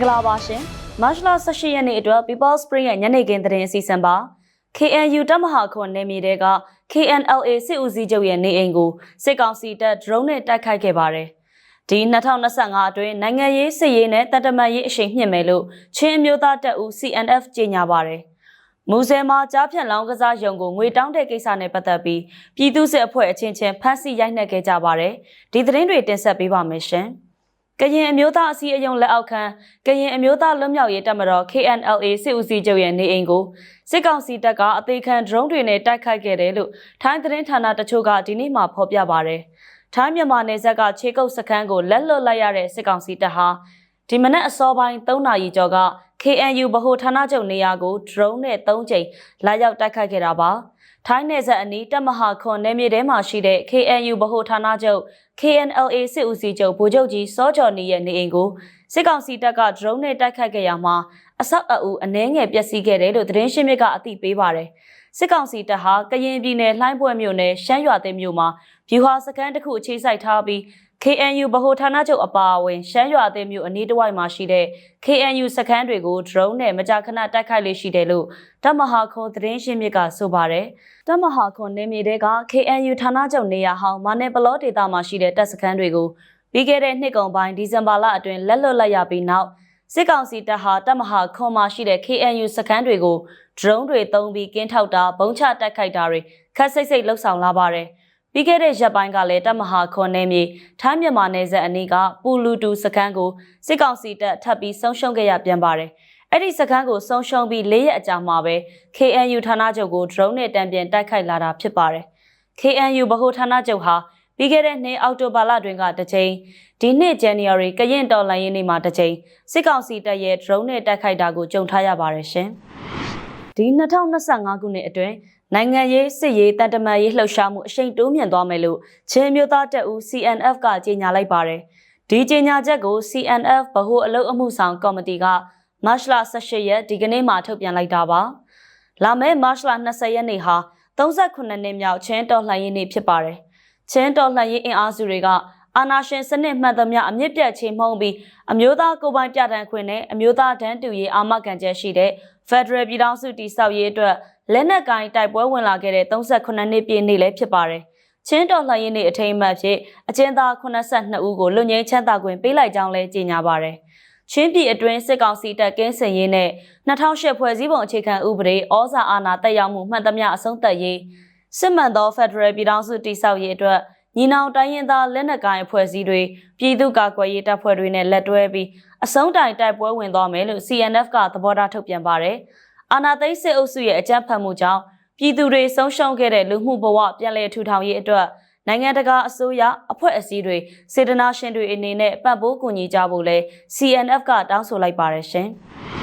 င်္ဂလာပါရှင်မတ်လ18ရက်နေ့အတွက် People Spring ရဲ့ညနေခင်းသတင်းအစီအစဉ်ပါ KNU တပ်မဟာခွန်နေမြေတဲက KNLA စစ်ဦးစီးချုပ်ရဲ့နေအိမ်ကိုစစ်ကောင်စီတပ် drone နဲ့တိုက်ခိုက်ခဲ့ပါတယ်ဒီ2025အတွင်းနိုင်ငံရေးစစ်ရေးနဲ့တပ်တမန်ရေးအရှိန်မြင့်မယ်လို့ချင်းအမျိုးသားတပ်ဦး CNF ကြေညာပါတယ်မူဆယ်မှာကြားဖြန့်လောင်းကစားရုံကိုငွေတောင်းတဲ့ကိစ္စနဲ့ပတ်သက်ပြီးပြည်သူ့စစ်အဖွဲ့အချင်းချင်းဖမ်းဆီးရိုက်နှက်ခဲ့ကြပါတယ်ဒီသတင်းတွေတင်ဆက်ပေးပါမယ်ရှင် ကရင်အမျိုးသားအစည်းအရုံးလက်အောက်ခံကရင်အမျိုးသားလွတ်မြောက်ရေးတပ်မတော် KNLA စစ်ဦးစီးချုပ်ရဲ့နေအိမ်ကိုစစ်ကောင်စီတပ်ကအသေးခံ drone တွေနဲ့တိုက်ခိုက်ခဲ့တယ်လို့ထိုင်းသတင်းဌာနတချို့ကဒီနေ့မှဖော်ပြပါတယ်။ထိုင်းမြန်မာနယ်စပ်ကခြေကုပ်စခန်းကိုလက်လွတ်လိုက်ရတဲ့စစ်ကောင်စီတပ်ဟာဒီမနက်အစောပိုင်း3နာရီကျော်က KNU ဗဟိုဌာနချုပ်နေရာကို drone နဲ့3ကြိမ်လာရောက်တိုက်ခိုက်ခဲ့တာပါ။ ထိုင်းနယ်စပ်အနီးတပ်မဟာခွန်နယ်မြေထဲမှာရှိတဲ့ KNU ဗဟိုဌာနချုပ် KNLA စစ်ဦးစီးချုပ်ဗိုလ်ချုပ်ကြီးစောကျော်နေရဲ့နေအိမ်ကိုစစ်ကောင်စီတပ်က drone နဲ့တိုက်ခိုက်ခဲ့ရမှာအဆောက်အအုပ်အနှဲငယ်ပျက်စီးခဲ့တယ်လို့သတင်းရှင်းမြစ်ကအသိပေးပါတယ်။စစ်ကောင်စီတပ်ဟာကရင်ပြည်နယ်လှိုင်းပွဲမြို့နယ်ရှမ်းရွာသိမ်းမြို့မှာဗျူဟာစခန်းတစ်ခုအခြေစိုက်ထားပြီး KNU ဗဟိုဌာနချုပ်အပါအဝင်ရှမ်းရွာသိမ်းမြို့အနီးတစ်ဝိုက်မှာရှိတဲ့ KNU စခန်းတွေကို drone နဲ့မကြာခဏတိုက်ခိုက်လေးရှိတယ်လို့တမဟာခွန်သတင်းရှင်းမြစ်ကဆိုပါတယ်။တမဟာခွန်နေမြေတဲက KNU ဌာနချုပ်နေရာဟောင်းမာနယ်ပလောဒေတာမှာရှိတဲ့တပ်စခန်းတွေကိုပြီးခဲ့တဲ့နှစ်ကုန်ပိုင်းဒီဇင်ဘာလအတွင်းလက်လွတ်လိုက်ရပြီးနောက်စစ်ကောင်စီတပ်ဟာတပ်မဟာခွန်မှာရှိတဲ့ KNU စခန်းတွေကို drone တွေသုံးပြီးကင်းထောက်တာဘုံချတိုက်ခိုက်တာတွေခက်စိတ်စိတ်လှုပ်ဆောင်လာပါတယ်။ ပြီးခဲ့တဲ့ရက်ပိုင်းကလည်းတပ်မဟာခွန်နယ်မြေထိုင်းမြန်မာနယ်စပ်အနီးကပူလူတူစခန်းကိုစစ်ကောင်စီတပ်ထပ်ပြီးဆုံးရှုံးခဲ့ရပြန်ပါတယ်။အဲ့ဒီစခန်းကိုဆုံးရှုံးပြီး၄ရက်အကြာမှာပဲ KNU ဌာနချုပ်ကို drone နဲ့တံပြန်တိုက်ခိုက်လာတာဖြစ်ပါတယ်။ KNU ဗဟိုဌာနချုပ်ဟာပြီးခဲ့တဲ့နှစ်အောက်တိုဘာလတွင်ကတစ်ကြိမ်ဒီနှစ် January ကရင်တော်လှန်ရေးနေ့မှာတစ်ကြိမ်စစ်ကောင်စီတပ်ရဲ့ drone နဲ့တိုက်ခိုက်တာကိုကြုံထားရပါတယ်ရှင်။ဒီ2025ခုနှစ်အတွင်း နိုင်ငံရေးစစ်ရေးတန်တမာရေးလှုပ်ရှားမှုအရှိန်တိုးမြင့်သွားမယ်လို့ချင်းမျိုးသားတပ်ဦး CNF ကကြေညာလိုက်ပါတယ်။ဒီကြေညာချက်ကို CNF ဗဟိုအလုပ်အမှုဆောင်ကော်မတီကမတ်လ18ရက်ဒီကနေ့မှထုတ်ပြန်လိုက်တာပါ။လာမယ့်မတ်လ20ရက်နေ့ဟာ38နှစ်မြောက်ချင်းတော်လှန်ရေးနေ့ဖြစ်ပါတယ်။ချင်းတော်လှန်ရေးအင်အားစုတွေကအာနာရှင်စနစ်မှန်သမျှအမြင့်ပြတ်ချိန်မှုံးပြီးအမျိုးသားကိုယ်ပိုင်ပြဋ္ဌာန်းခွင့်နဲ့အမျိုးသားတန်းတူရေးအာမခံချက်ရှိတဲ့ Federal ပြည်ထောင်စုတည်ဆောက်ရေးအတွက် လက်နက်ကိုင်တိုက်ပွဲဝင်လာခဲ့တဲ့38နှစ်ပြည့်နေ့လည်းဖြစ်ပါတယ်။ချင်းတော်လှန်ရေးနေ့အထိမ်းအမှတ်ဖြစ်အကျဉ်းသား82ဦးကိုလွတ်ငြိမ်းချမ်းသာခွင့်ပေးလိုက်ကြောင်းလည်းကြေညာပါတယ်။ချင်းပြည်အတွင်းစစ်ကောင်စီတပ်ကင်းစင်ရေးနဲ့2008ဖွဲ့စည်းပုံအခြေခံဥပဒေဩဇာအာဏာတက်ရောက်မှုမှန်သမျှအဆုံးသတ်ရေးစစ်မှန်သော Federal ပြည်ထောင်စုတည်ဆောက်ရေးအတွက်ညီနောင်တိုင်းရင်းသားလက်နက်ကိုင်အဖွဲ့အစည်းတွေပြည်သူ့ကာကွယ်ရေးတပ်ဖွဲ့တွေနဲ့လက်တွဲပြီးအစုံတိုင်တိုက်ပွဲဝင်သွားမယ်လို့ CNF ကသဘောထားထုတ်ပြန်ပါတယ်။ အာနာသိစစ်အုပ်စုရဲ့အကြမ်းဖက်မှုကြောင့်ပြည်သူတွေဆုံးရှုံးခဲ့တဲ့လူမှုဘဝပြန်လည်ထူထောင်ရေးအတွက်နိုင်ငံတကာအစိုးရအဖွဲ့အစည်းတွေစေတနာရှင်တွေအနေနဲ့ပံ့ပိုးကူညီကြဖို့လဲ CNF ကတောင်းဆိုလိုက်ပါတယ်ရှင်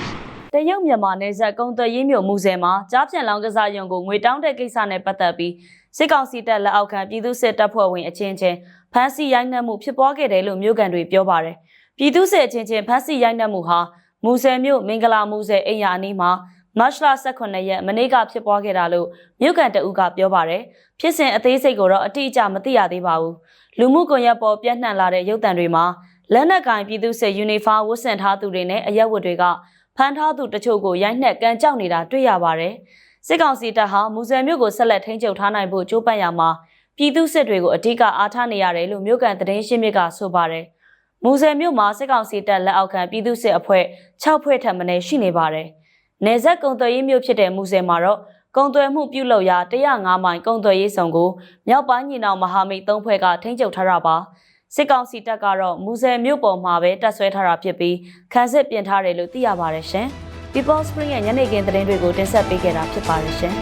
။တရုတ်မြန်မာနယ်စပ်ကုံသွယ်ရေးမြို့မူဆယ်မှာကြားဖြန့်လောင်းကစားရုံကိုငွေတောင်းတဲ့ကိစ္စနဲ့ပတ်သက်ပြီးစစ်ကောင်စီတပ်လက်အောက်ခံပြည်သူစစ်တပ်ဖွဲ့ဝင်အချင်းချင်းဖမ်းဆီးရိုက်နှက်မှုဖြစ်ပွားခဲ့တယ်လို့မြို့ကန်တွေပြောပါတယ်။ပြည်သူစစ်အချင်းချင်းဖမ်းဆီးရိုက်နှက်မှုဟာမူဆယ်မြို့မင်္ဂလာမူဆယ်အိမ်ယာအနီးမှာ မတ်လ18ရက်မနေ့ကဖြစ်ပွားခဲ့တာလို့မြို့ကန်တအုပ်ကပြောပါတယ်။ဖြစ်စဉ်အသေးစိတ်ကိုတော့အတိအကျမသိရသေးပါဘူး။လူမှုကွန်ရက်ပေါ်ပြန့်နှံ့လာတဲ့ရုပ်သံတွေမှာလက်နက်ကင်ပြည်သူစစ်ယူနီဖောင်းဝတ်ဆင်ထားသူတွေနဲ့အရက်ဝတ်တွေကဖမ်းထားသူတချို့ကိုရိုက်နှက်ကန်ကြောက်နေတာတွေ့ရပါတယ်။စစ်ကောင်စီတပ်ဟာမူဆယ်မြို့ကိုဆက်လက်ထိန်းချုပ်ထားနိုင်ဖို့ကြိုးပမ်းရမှာပြည်သူစစ်တွေကိုအ धिक အားထားနေရတယ်လို့မြို့ကန်သတင်းရှင်းမြစ်ကဆိုပါတယ်။မူဆယ်မြို့မှာစစ်ကောင်စီတပ်လက်အောက်ခံပြည်သူစစ်အဖွဲ့6ဖွဲ့ထပ်မံရှိနေပါတယ်။ နေဆက်ကုံသွယ်ရေးမြို့ဖြစ်တဲ့မူဆယ်မှာတော့ကုံသွယ်မှုပြုလုပ်ရာ105မိုင်ကုံသွယ်ရေးဆောင်ကိုမြောက်ပိုင်းညီနောင်မဟာမိတ်၃ဖွဲ့ကထိန်းချုပ်ထားတာပါ။စစ်ကောင်စီတပ်ကတော့မူဆယ်မြို့ပေါ်မှာပဲတပ်ဆွဲထားတာဖြစ်ပြီးခန်းစစ်ပြင်ထားတယ်လို့သိရပါတယ်ရှင်။ People Spring ရဲ့ညနေခင်းသတင်းတွေကိုတင်ဆက်ပေးခဲ့တာဖြစ်ပါတယ်ရှင်။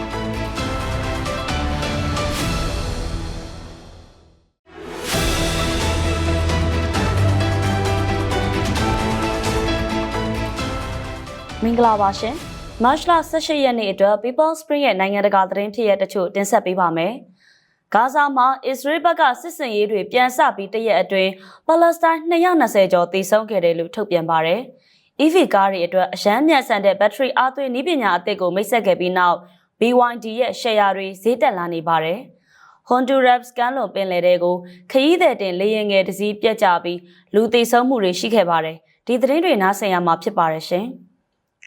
မင်္ဂလာပါရှင်။ မတ်လ18ရက်နေ့အတွက် People Spring ရဲ့နိုင်ငံတကာသတင်းဖြစ်ရတဲ့တချို့တင်ဆက်ပေးပါမယ်။ဂါဇာမှာအစ္စရေးဘက်ကစစ်စင်ရေးတွေပြန်ဆပြီးတရက်အတွင်းပါလက်စတိုင်း220ကျော်သေဆုံးခဲ့တယ်လို့ထုတ်ပြန်ပါတယ်။ EV ကားတွေအတွက်အရန်မြန်ဆန်တဲ့ဘက်ထရီအားသွင်းနည်းပညာအသစ်ကိုမိတ်ဆက်ခဲ့ပြီးနောက် BYD ရဲ့ share တွေဈေးတက်လာနေပါတယ်။ Honduras ကမ်းလွန်ပင်လယ်ထဲကိုခရီးသည်တင်လေယာဉ်ငယ်တစ်စီးပြတ်ကျပြီးလူသေဆုံးမှုတွေရှိခဲ့ပါတယ်ဒီသတင်းတွေနားဆင်ရမှာဖြစ်ပါရဲ့ရှင်။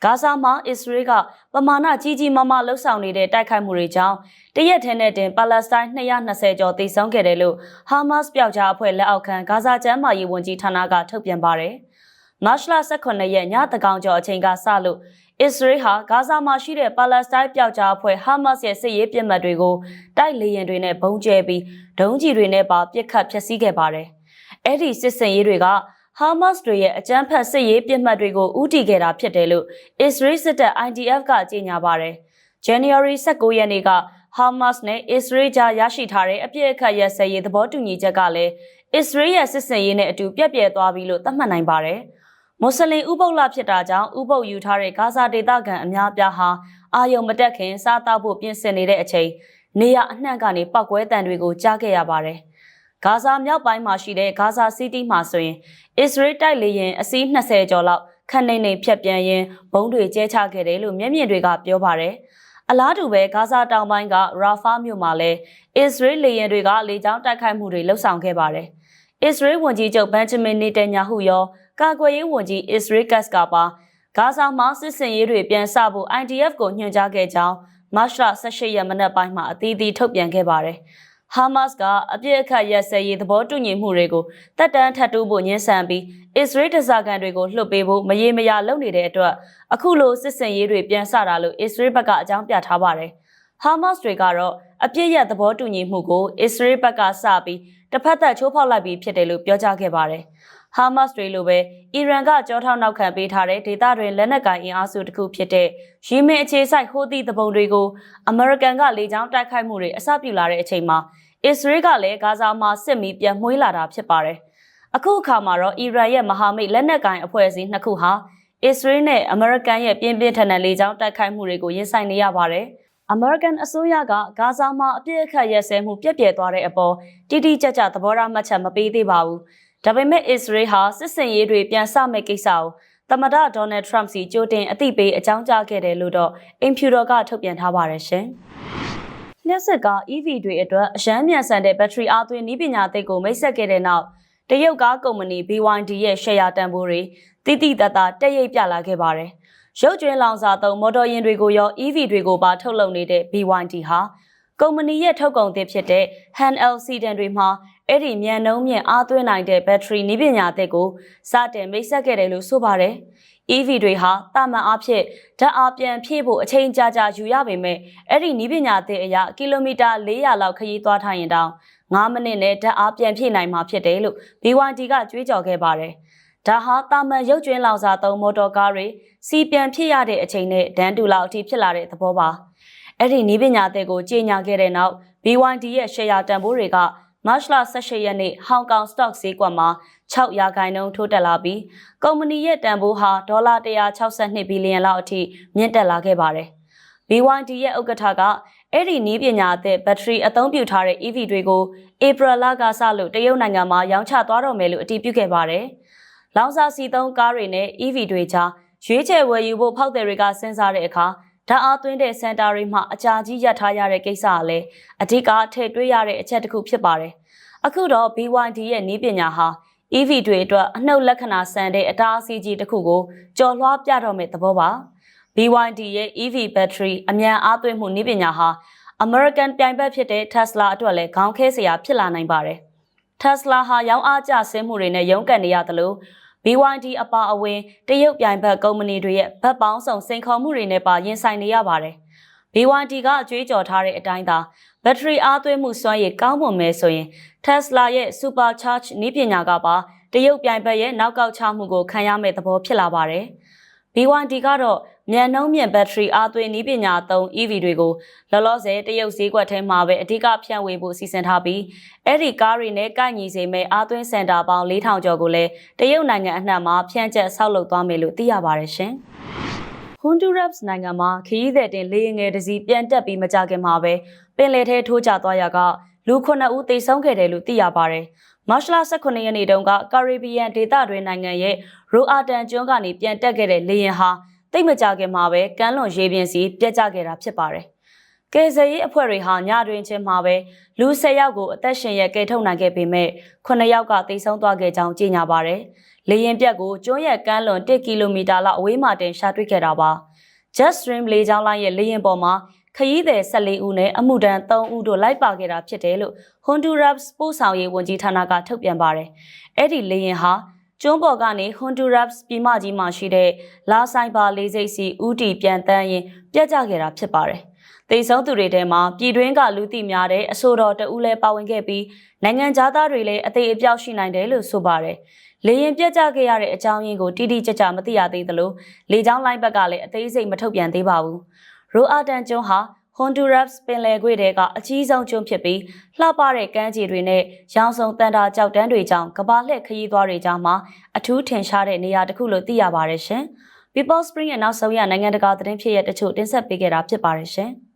ဂါဇာမှာအစ္စရေးကပမာဏကြီးကြီးမားမားလှုပ်ဆောင်နေတဲ့တိုက်ခိုက်မှုတွေကြောင့်တရက်ထဲနဲ့တင်ပါလက်စတိုင်း220ကျော်သေဆုံးခဲ့တယ်လို့ဟာမတ်စ်ပြောက်ကြားအဖွဲ့လက်အောက်ခံဂါဇာကျမ်းမာရေးဝန်ကြီးဌာနကထုတ်ပြန်ပါတယ်။မတ်လ18ရက်ညတကောင်ကျော်အချိန်ကစလို့အစ္စရေးဟာဂါဇာမှာရှိတဲ့ပါလက်စတိုင်းပြောက်ကြားအဖွဲ့ဟာမတ်စ်ရဲ့စစ်ရေးပြစ်မှတ်တွေကိုတိုက်လေယာဉ်တွေနဲ့ဘုံကျဲပြီးဒုံးကျည်တွေနဲ့ပါပစ်ခတ်ဖျက်ဆီးခဲ့ပါတယ်။အဲ့ဒီစစ်စင်ရေးတွေက ဟာမတ်စ်တွေရဲ့အကြမ်းဖက်စစ်ရေးပြစ်မှတ်တွေကိုဦးတည်ခဲ့တာဖြစ်တယ်လို့အစ္စရေးစစ်တပ် IDF ကကြေညာပါတယ်။ January 19ရက်နေ့ကဟာမတ်စ်နဲ့အစ္စရေးကြားရရှိထားတဲ့အပြစ်အခတ်ရစဲရေးသဘောတူညီချက်ကလည်းအစ္စရေးရဲ့စစ်စင်ရေးနဲ့အတူပြက်ပြဲသွားပြီလို့သတ်မှတ်နိုင်ပါတယ်။မွတ်စလင်ဥပုပ်လဖြစ်တာကြောင့်ဥပုပ်ယူထားတဲ့ဂါဇာဒေသခံအများပြားဟာအာယုံမတက်ခင်စားတောက်ဖို့ပြင်ဆင်နေတဲ့အချိန်နေရအနှံ့ကနေပောက်ကွဲတံတွေကိုကြားခဲ့ရပါတယ်။ ဂါဇာမြောက်ပိုင်းမှာရှိတဲ့ဂါဇာစီးတီးမှာဆိုရင်အစ္စရေးတိုက်လေယာဉ်အစီး20ကျော်လောက်ခန့်နေနေဖြတ်ပြန်ရင်ဘုံတွေကျဲချခဲ့တယ်လို့မျက်မြင်တွေကပြောပါတယ်။အလားတူပဲဂါဇာတောင်ပိုင်းကရာဖာမြို့မှာလည်းအစ္စရေးလေယာဉ်တွေကလေကြောင်းတိုက်ခိုက်မှုတွေလှုပ်ဆောင်ခဲ့ပါတယ်။အစ္စရေးဝန်ကြီးချုပ်ဘန်ဂျမင်နေတန်ညာဟုရောကာကွယ်ရေးဝန်ကြီးအစ္စရေးကတ်စကပါဂါဇာမှာစစ်စင်ရေးတွေပြန်ဆဖို့ IDF ကိုညွှန်ကြားခဲ့ကြောင်းမတ်လ18ရက်မနက်ပိုင်းမှာအသီးသီးထုတ်ပြန်ခဲ့ပါတယ်။ ဟာမတ်စ်ကအပြစ်အခတ်ရက်စဲရေးသဘောတူညီမှုတွေကိုတက်တန်းထပ်တိုးဖို့ညှင်းဆန်ပြီးအစ္စရေးတစားကန်တွေကိုလှုပ်ပေးဖို့မရေမရာလုပ်နေတဲ့အတွက်အခုလိုစစ်စင်ရေးတွေပြန်ဆတာလို့အစ္စရေးဘက်ကအကြောင်းပြထားပါတယ်။ဟာမတ်စ်တွေကတော့အပြစ်ရက်သဘောတူညီမှုကိုအစ္စရေးဘက်ကစပြီးတစ်ဖက်သက်ချိုးဖောက်လိုက်ပြီးဖြစ်တယ်လို့ပြောကြားခဲ့ပါတယ်။ ဟာမတ်စ်တွေလိုပဲအီရန်ကကြောထောက်နောက်ခံပေးထားတဲ့ဒေသတွင်လက်နက်ကိုင်အင်အားစုတစ်ခုဖြစ်တဲ့ယီမင်အခြေစိုက်ဟိုသီတပုံတွေကိုအမေရိကန်ကလေကြောင်းတိုက်ခိုက်မှုတွေအစပြုလာတဲ့အချိန်မှာအစ္စရေးကလည်းဂါဇာမှာစစ်မီပြန်မှွေးလာတာဖြစ်ပါတယ်။အခုအခါမှာတော့အီရန်ရဲ့မဟာမိတ်လက်နက်ကိုင်အဖွဲ့အစည်းနှစ်ခုဟာအစ္စရေးနဲ့အမေရိကန်ရဲ့ပြင်းပြင်းထန်ထန်လေကြောင်းတိုက်ခိုက်မှုတွေကိုရင်ဆိုင်နေရပါတယ်။ American အစိုးရကဂါဇာမှာအပြစ်အခတ်ရဲစဲမှုပြက်ပြဲသွားတဲ့အပေါ်တိတိကျကျသဘောထားမှတ်ချက်မပေးသေးပါဘူး။ ဒါပေမဲ့အစ္စရေးဟာစစ်စင်ရေးတွေပြန်ဆမဲ့ကိစ္စကိုသမ္မတဒေါ်နယ်ထရမ့်စီကြိုတင်အသိပေးအကြောင်းကြားခဲ့တယ်လို့တော့အင်ဖြူတော်ကထုတ်ပြန်ထားပါတယ်ရှင်။လျှက်စစ်ကား EV တွေအတွက်အရန်မြန်ဆန်တဲ့ဘက်ထရီအားသွင်းနည်းပညာသစ်ကိုမိတ်ဆက်ခဲ့တဲ့နောက်တရုတ်ကားကုမ္ပဏီ BYD ရဲ့ရှယ်ယာတန်ဖိုးတွေတိတိတတ်တာတက်ရိပ်ပြလာခဲ့ပါတယ်။ရုပ်ကျွင်းလောင်စာသုံးမော်တော်ယာဉ်တွေကိုရော EV တွေကိုပါထုတ်လုပ်နေတဲ့ BYD ဟာကုမ္ပဏီရဲ့ထုတ်ကုန်သစ်ဖြစ်တဲ့ Han LC တန်တွေမှာ အဲ့ဒီမြန်နှုံးမြင့်အားသွင်းနိုင်တဲ့ဘက်ထရီနည်းပညာသစ်ကိုစတင်မိတ်ဆက်ခဲ့တယ်လို့ဆိုပါတယ်။ EV တွေဟာတာမန်အားဖြင့်ဓာတ်အားပြန်ဖြည့်ဖို့အချိန်ကြာကြာယူရပေမဲ့အဲ့ဒီနည်းပညာသစ်အရကီလိုမီတာ400လောက်ခရီးသွားထားရင်တောင်9မိနစ်နဲ့ဓာတ်အားပြန်ဖြည့်နိုင်မှာဖြစ်တယ်လို့ BYD ကကြွေးကြော်ခဲ့ပါတယ်။ဒါဟာတာမန်ရုပ်ကျွင်းလောင်စာသုံးမော်တော်ကားတွေစီပြန်ဖြည့်ရတဲ့အချိန်နဲ့ဒန်းတူလောက်အထိဖြစ်လာတဲ့သဘောပါ။အဲ့ဒီနည်းပညာသစ်ကိုကြီးညာခဲ့တဲ့နောက် BYD ရဲ့ရှယ်ယာတန်ဖိုးတွေက မတ်လ18ရက်နေ့ဟောင်ကောင်စတော့ဈေးကွက်မှာ6ရာခိုင်နှုန်းထိုးတက်လာပြီးကုမ္ပဏီရဲ့တန်ဖိုးဟာဒေါ်လာ162ဘီလီယံလောက်အထိမြင့်တက်လာခဲ့ပါတယ်။ BYD ရဲ့ဥက္ကဋ္ဌကအဲ့ဒီနည်းပညာအသစ်ဘက်ထရီအသုံးပြုထားတဲ့ EV တွေကိုဧပြီလကစလို့တရုတ်နိုင်ငံမှာရောင်းချသွားတော့မယ်လို့အတည်ပြုခဲ့ပါတယ်။လောင်စာစီသုံးကားတွေနဲ့ EV တွေကြားရွေးချယ်ဝယ်ယူဖို့ဖောက်သည်တွေကစဉ်းစားတဲ့အခါ ဓာတ်အားသွင်းတဲ့စင်တာတွေမှာအကြာကြီးရပ်ထားရတဲ့ကိစ္စကလည်းအဓိကထည့်သွင်းရတဲ့အချက်တစ်ခုဖြစ်ပါတယ်။အခုတော့ BYD ရဲ့နည်းပညာဟာ EV တွေအတွက်အနှုတ်လက္ခဏာဆန်တဲ့အတားအဆီးကြီးတစ်ခုကိုကျော်လွှားပြတော့မယ့်သဘောပါ။ BYD ရဲ့ EV battery အမြန်အားသွင်းမှုနည်းပညာဟာ American ပြိုင်ဘက်ဖြစ်တဲ့ Tesla အတွက်လည်းခေါင်းခဲစရာဖြစ်လာနိုင်ပါတယ်။ Tesla ဟာရောင်းအားကျဆင်းမှုတွေနဲ့ရုန်းကန်နေရသလို BYD အပါအဝင်တရုတ်ပြိုင်ဘက်ကုမ္ပဏီတွေရဲ့ဗတ်ပေါင်းဆောင်စိန်ခေါ်မှုတွေနဲ့ပါရင်ဆိုင်နေရပါတယ်။ BYD ကအကြွေးကြော်ထားတဲ့အတိုင်းသာဘက်ထရီအားသွင်းမှုစွမ်းရည်ကောင်းမွန်မယ်ဆိုရင် Tesla ရဲ့ Supercharge နည်းပညာကပါတရုတ်ပြိုင်ဘက်ရဲ့နောက်ကောက်ချမှုကိုခံရမယ့်သဘောဖြစ်လာပါတယ်။ BYD ကတော့မြန်နှုံးမြင့်ဘက်ထရီအားသွင်းနည်းပညာသုံး EV တွေကိုလောလောဆယ်တရုတ်ဈေးကွက်ထဲမှာပဲအဓိကဖြန့်ဝေဖို့စီစဉ်ထားပြီးအဲ့ဒီကားတွေနဲ့ကိုက်ညီစေမဲ့အားသွင်းစင်တာပေါင်း4000ကျော်ကိုလည်းတရုတ်နိုင်ငံအနှံ့မှာဖြန့်ကျက်ဆောက်လုပ်သွားမယ်လို့သိရပါတယ်ရှင်။ Honduras နိုင်ငံမှာခရီးသည်တင်လေယာဉ်ငယ်တစ်စီးပြန်တက်ပြီးမကြခင်မှာပဲပင်လယ်ထဲထိုးကျသွားရကလူ9ဦးသေဆုံးခဲ့တယ်လို့သိရပါတယ်။ မတ်လ18ရက်နေ့တုန်းကကာရစ်ဘီယန်ဒေသတွင်းနိုင်ငံရဲ့ရိုအာတန်ကျွန်းကနေပြန်တက်ခဲ့တဲ့လေယာဉ်ဟာတိတ်မကြခင်မှာပဲကမ်းလွန်ရေပြင်စီပြက်ကျခဲ့တာဖြစ်ပါတယ်။ကယ်ဆယ်ရေးအဖွဲ့တွေဟာညတွင်ချင်းမှာပဲလူ10ယောက်ကိုအသက်ရှင်ရကယ်ထုတ်နိုင်ခဲ့ပေမဲ့9ယောက်ကတိတ်ဆုံးသွားခဲ့ကြောင်းကြေညာပါရယ်။လေရင်ပြက်ကိုကျွန်းရက်ကမ်းလွန်1ကီလိုမီတာလောက်အဝေးမှတင်ရှာတွေ့ခဲ့တာပါ။ Jet Stream လေကြောင်းလိုင်းရဲ့လေရင်ပေါ်မှာ ခရီးသည်14ဦးနဲ့အမှုတန်း3ဦးတို့လိုက်ပါခဲ့တာဖြစ်တယ်လို့ Honduras ပို့ဆောင်ရေးဝန်ကြီးဌာနကထုတ်ပြန်ပါတယ်။အဲ့ဒီလေရင်ဟာကျွန်းပေါ်ကနေ Honduras ပြည်မကြီးမှာရှိတဲ့လာဆိုင်ဘာလေးစိတ်စီဥတီပြန်တန်းရင်ပြတ်ကျခဲ့တာဖြစ်ပါတယ်။တိတ်ဆုံးသူတွေထဲမှာပြည်တွင်းကလူသိများတဲ့အဆိုတော်တဦးလည်းပါဝင်ခဲ့ပြီးနိုင်ငံသားတွေလည်းအသေးအပြောက်ရှိနိုင်တယ်လို့ဆိုပါတယ်။လေရင်ပြတ်ကျခဲ့ရတဲ့အကြောင်းရင်းကိုတိတိကျကျမသိရသေးသလိုလေကြောင်းလိုင်းဘက်ကလည်းအသေးစိတ်မထုတ်ပြန်သေးပါဘူး။ ရိုအာတန်ကျွန်းဟာဟွန်ဒူရပ်စ်ပင်လယ်ကွေ့တဲကအကြီးဆုံးကျွန်းဖြစ်ပြီးလှပတဲ့ကမ်းခြေတွေနဲ့ရောင်စုံတန်တာကြောက်တန်းတွေကြောင့်ကဘာလှည့်ခရီးသွားတွေကြောင့်မှအထူးထင်ရှားတဲ့နေရာတစ်ခုလို့သိရပါတယ်ရှင်။ People Spring ရဲ့နောက်ဆုံးရနိုင်ငံတကာသတင်းဖြစ်ရတဲ့တချို့တင်ဆက်ပေးခဲ့တာဖြစ်ပါတယ်ရှင်။